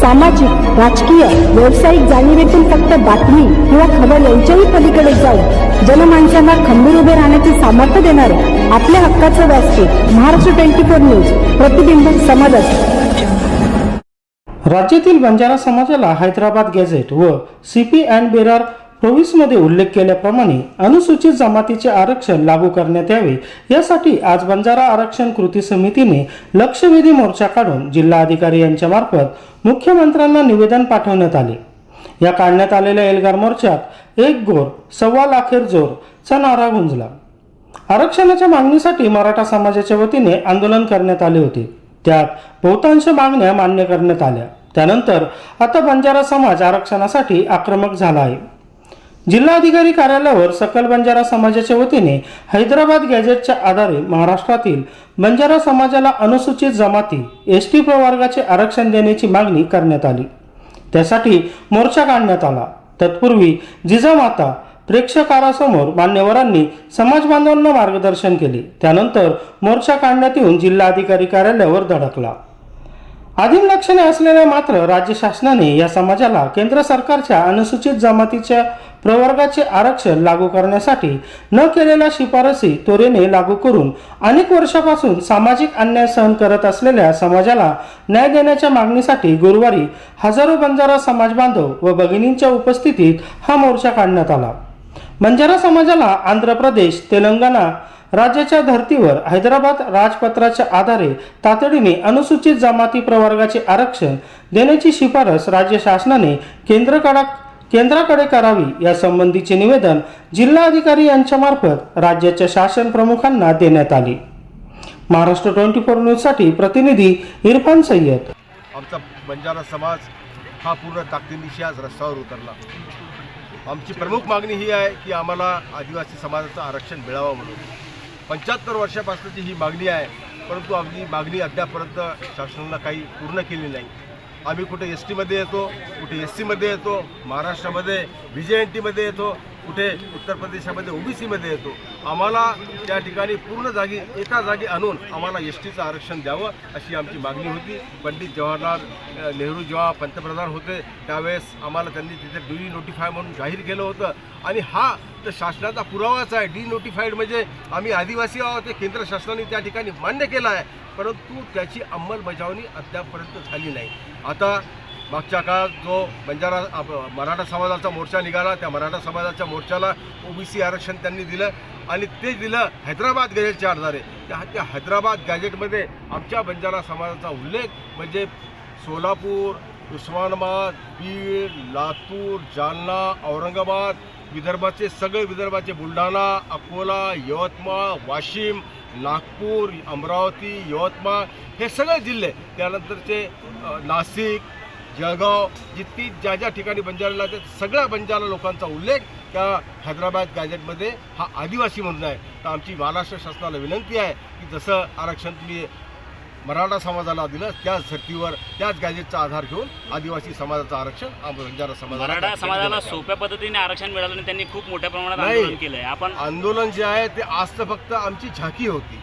सामाजिक राजकीय व्यावसायिक जाणीवेतून फक्त बातमी किंवा खबर यांच्याही पलीकडे जाऊन जनमानसांना खंबीर उभे राहण्याचे सामर्थ्य देणारे आपल्या हक्काचं व्यासपीठ महाराष्ट्र ट्वेंटी फोर न्यूज प्रतिबिंब समाजात राज्यातील बंजारा समाजाला हैदराबाद गॅझेट व सीपी अँड बेरार प्रोव्हिन्समध्ये उल्लेख केल्याप्रमाणे अनुसूचित जमातीचे आरक्षण लागू करण्यात यावे. यासाठी आज बंजारा आरक्षण कृती समितीने लक्षवेधी मोर्चा काढून जिल्हाधिकारी यांच्या मार्फत मुख्यमंत्र्यांना निवेदन पाठवण्यात आले. या काढण्यात आलेल्या एल्गार मोर्चात एक गोर सव्वा लाखेर जोर चा नारा गुंजला. आरक्षणाच्या मागणीसाठी मराठा समाजाच्या वतीने आंदोलन करण्यात आले होते. त्यात बहुतांश मागण्या मान्य करण्यात आल्या. त्यानंतर आता बंजारा समाज आरक्षणासाठी आक्रमक झाला आहे. जिल्हाधिकारी कार्यालयावर सकल बंजारा समाजाच्या वतीने हैदराबाद गॅझेटच्या आधारे महाराष्ट्रातील बंजारा समाजाला अनुसूचित जमाती एस टी प्रवर्गाचे आरक्षण देण्याची मागणी करण्यात आली. त्यासाठी मोर्चा काढण्यात आला. तत्पूर्वी जिजामाता प्रेक्षकारासमोर मान्यवरांनी समाज बांधवांना मार्गदर्शन केले. त्यानंतर मोर्चा काढण्यात येऊन जिल्हाधिकारी कार्यालयावर धडकला. आदिम लक्षणे असलेल्या मात्र राज्य शासनाने या समाजाला केंद्र सरकारच्या अनुसूचित जमातीच्या प्रवर्गाचे आरक्षण लागू करण्यासाठी न केलेल्या शिफारसी त्वरेने लागू करून अनेक वर्षापासून सामाजिक अन्याय सहन करत असलेल्या समाजाला न्याय देण्याच्या मागणीसाठी गुरुवारी हजारो बंजारा समाज बांधव व भगिनींच्या उपस्थितीत हा मोर्चा काढण्यात आला. बंजारा समाजाला आंध्र प्रदेश तेलंगणा राज्याच्या धर्तीवर हैदराबाद राजपत्राच्या आधारे तातडीने अनुसूचित जमाती प्रवर्गाचे आरक्षण देण्याची शिफारस राज्य शासनाने केंद्रकडा केंद्राकडे करावी या संबंधीचे निवेदन जिल्हाधिकारी यांच्यामार्फत राज्याच्या शासन प्रमुखांना देण्यात आले. महाराष्ट्र ट्वेंटी फोर न्यूजसाठी प्रतिनिधी इरफान सय्यद. आमचा बंजारा समाज हा पूर्ण ताकदीनिशी आज रस्त्यावर उतरला. आमची प्रमुख मागणी ही आहे की आम्हाला आदिवासी समाजाचं आरक्षण मिळावं म्हणून. पंच्याहत्तर वर्षापासूनची ही मागणी आहे परंतु आमची मागणी अद्यापर्यंत शासनानं काही पूर्ण केली नाही. आम्ही कुठे एस टीमध्ये येतो कुठे एस सीमध्ये येतो महाराष्ट्रामध्ये व्ही जे एन टीमध्ये येतो कुठे उत्तर प्रदेशामध्ये ओबीसीमध्ये येतो. आम्हाला त्या ठिकाणी पूर्ण जागी एका जागी आणून आम्हाला एस टीचं आरक्षण द्यावं अशी आमची मागणी होती. पंडित जवाहरलाल नेहरू जेव्हा पंतप्रधान होते त्यावेळेस आम्हाला त्यांनी तिथे डी नोटिफाय म्हणून जाहीर केलं होतं. आणि हा तर शासनाचा पुरावाच आहे. डी नोटिफाईड म्हणजे आम्ही आदिवासी आहोत ते केंद्र शासनाने त्या ठिकाणी मान्य केलं आहे. परंतु त्याची अंमलबजावणी अद्यापपर्यंत झाली नाही. आता मागच्या काळात जो बंजारा आप- मराठा समाजाचा मोर्चा निघाला त्या मराठा समाजाच्या मोर्चाला ओबीसी आरक्षण त्यांनी दिलं आणि ते दिलं हैदराबाद गॅजेटच्या आधारे. त्या त्या हैदराबाद गॅजेटमध्ये आमच्या बंजारा समाजाचा उल्लेख म्हणजे सोलापूर उस्मानाबाद बीड लातूर जालना औरंगाबाद विदर्भाचे सगळे विदर्भाचे बुलढाणा अकोला यवतमाळ वाशिम नागपूर अमरावती यवतमाळ हे सगळे जिल्हे त्यानंतरचे नाशिक जळगाव जितकी ज्या ज्या ठिकाणी बंजाराला ते सगळ्या बंजारा लोकांचा उल्लेख त्या हैदराबाद गॅजेटमध्ये हा आदिवासी म्हणून आहे तर आमची महाराष्ट्र शासनाला विनंती आहे की जसं आरक्षण तुम्ही मराठा समाजाला दिलं त्याच धर्तीवर त्याच गॅजेटचा आधार घेऊन आदिवासी समाजाचं आरक्षण आम- बंजारा समाजाला त्या मराठा समाजाला. सोप्या पद्धतीने आरक्षण मिळालं आणि त्यांनी खूप मोठ्या प्रमाणात. आंदोलन केलंय आपण आंदोलन जे आहे ते आज तर फक्त आमची झाकी होती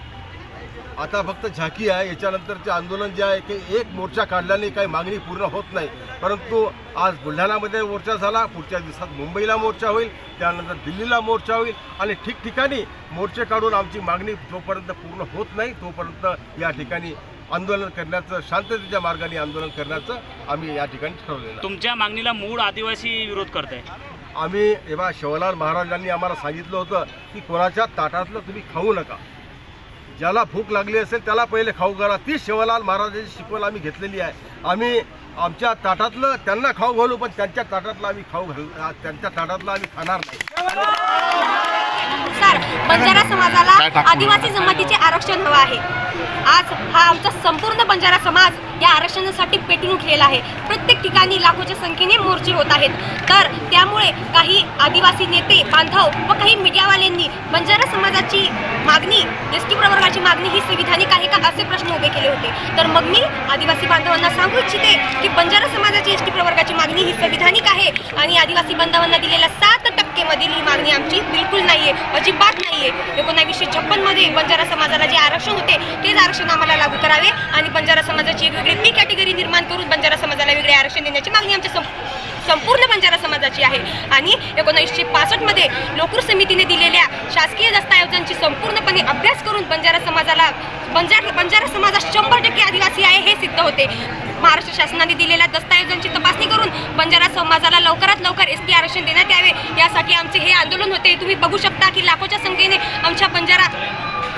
आता फक्त झाकी आहे याच्यानंतरचे आंदोलन जे आहे ते एक मोर्चा काढल्याने काही मागणी पूर्ण होत नाही. परंतु आज बुलढाणामध्ये मोर्चा झाला पुढच्या दिवसात मुंबईला मोर्चा होईल त्यानंतर दिल्लीला मोर्चा होईल आणि ठिकठिकाणी मोर्चे काढून आमची मागणी जोपर्यंत पूर्ण होत नाही तोपर्यंत या ठिकाणी आंदोलन करण्याचं शांततेच्या मार्गाने आंदोलन करण्याचं आम्ही या ठिकाणी ठरवलेलं आहे. तुमच्या मागणीला मूळ आदिवासी विरोध करताय. आम्ही एव्हा शिवलाल महाराजांनी आम्हाला सांगितलं होतं की कोणाच्या ताटातलं तुम्ही खाऊ नका. ज्याला भूक लागली असेल त्याला पहिले खाऊ घाला. ती शिवलाल महाराजांची शिकवण आम्ही घेतलेली आहे. आम्ही आमच्या ताटातलं त्यांना खाऊ घालू पण त्यांच्या ताटातलं आम्ही खाऊ घाल त्यांच्या ताटातलं आम्ही खाणार नाही. सर बंजारा समाजाला आदिवासी जमातीचे आरक्षण हवं आहे. आज हा आमचा संपूर्ण बंजारा समाज या आरक्षणासाठी पेटून उठलेला आहे. प्रत्येक ठिकाणी लाखोच्या संख्येने मोर्चे होत आहेत. तर त्यामुळे आदिवासी नेते बांधव व काही मीडियावाल्यांनी बंजारा समाजाची मागणी एस टी प्रवर्गाची मागणी ही संविधानिक आहे का असे प्रश्न उभे केले होते. तर मग मी आदिवासी बांधवांना सांगू इच्छिते की बंजारा समाजाची एस टी प्रवर्गाची मागणी ही संविधानिक आहे आणि आदिवासी बांधवांना दिलेला साथ मागणी आमची बिलकुल नाही आहे अजिबात नाही आहे एकोणावीसशे छप्पनमध्ये बंजारा समाजाला जे आरक्षण होते तेच आरक्षण आम्हाला लागू करावे आणि बंजारा समाजाची एक वेगळी पी कॅटेगरी निर्माण करून बंजारा समाजाला वेगळे आरक्षण देण्याची मागणी आमच्या सं संपूर्ण बंजारा समाजाची आहे. आणि एकोणीसशे पासष्टमध्ये लोकूर समितीने दिलेल्या शासकीय दस्तऐवजांची संपूर्णपणे अभ्यास करून बंजारा समाजाला बंजार बंजारा समाजात शंभर टक्के आदिवासी आहे हे सिद्ध होते. महाराष्ट्र शासनाने दिलेल्या दस्तऐवजांची तपासणी करून बंजारा समाजाला लवकरात लवकर एस टी आरक्षण देण्यात यावे. यासाठी आमचे हे आंदोलन होते. तुम्ही बघू शकता की लाखोच्या संख्येने आमच्या बंजारा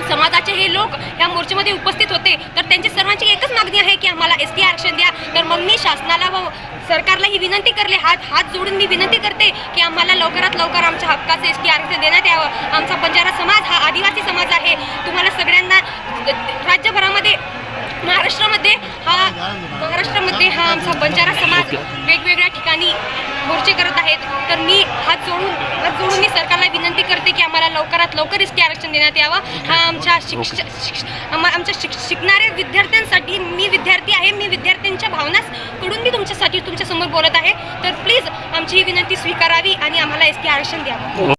समाजाचे हे लोक या मोर्चेमध्ये उपस्थित होते. तर त्यांची सर्वांची एकच मागणी आहे की आम्हाला एस टी आरक्षण द्या. तर मग मी शासनाला व सरकारला ही विनंती करले. हात हात जोडून मी विनंती करते की आम्हाला लवकरात लवकर आमच्या हक्काचं एस टी आरक्षण देण्यात यावं. आमचा बंजारा समाज हा आदिवासी समाज आहे. तुम्हाला सगळ्यांना राज्यभरामध्ये महाराष्ट्रामध्ये महाराष्ट्रामध्ये हा आमचा बंजारा समाज वेगवेगळ्या ठिकाणी मोर्चे करत आहेत. तर मी हात जोडून हात जोडून मी सरकारला विनंती करते की आम्हाला लवकरात लवकर एस टी आरक्षण देण्यात यावं. हा आमच्या शिक्ष शिक्ष- आमच्या शिक शिकणाऱ्या विद्यार्थ्यांसाठी मी विद्यार्थी आहे. मी विद्यार्थ्यांच्या भावना कडून मी तुमच्यासाठी तुमच्यासमोर बोलत आहे. तर प्लीज आमची ही विनंती स्वीकारावी आणि आम्हाला एस आरक्षण द्यावं.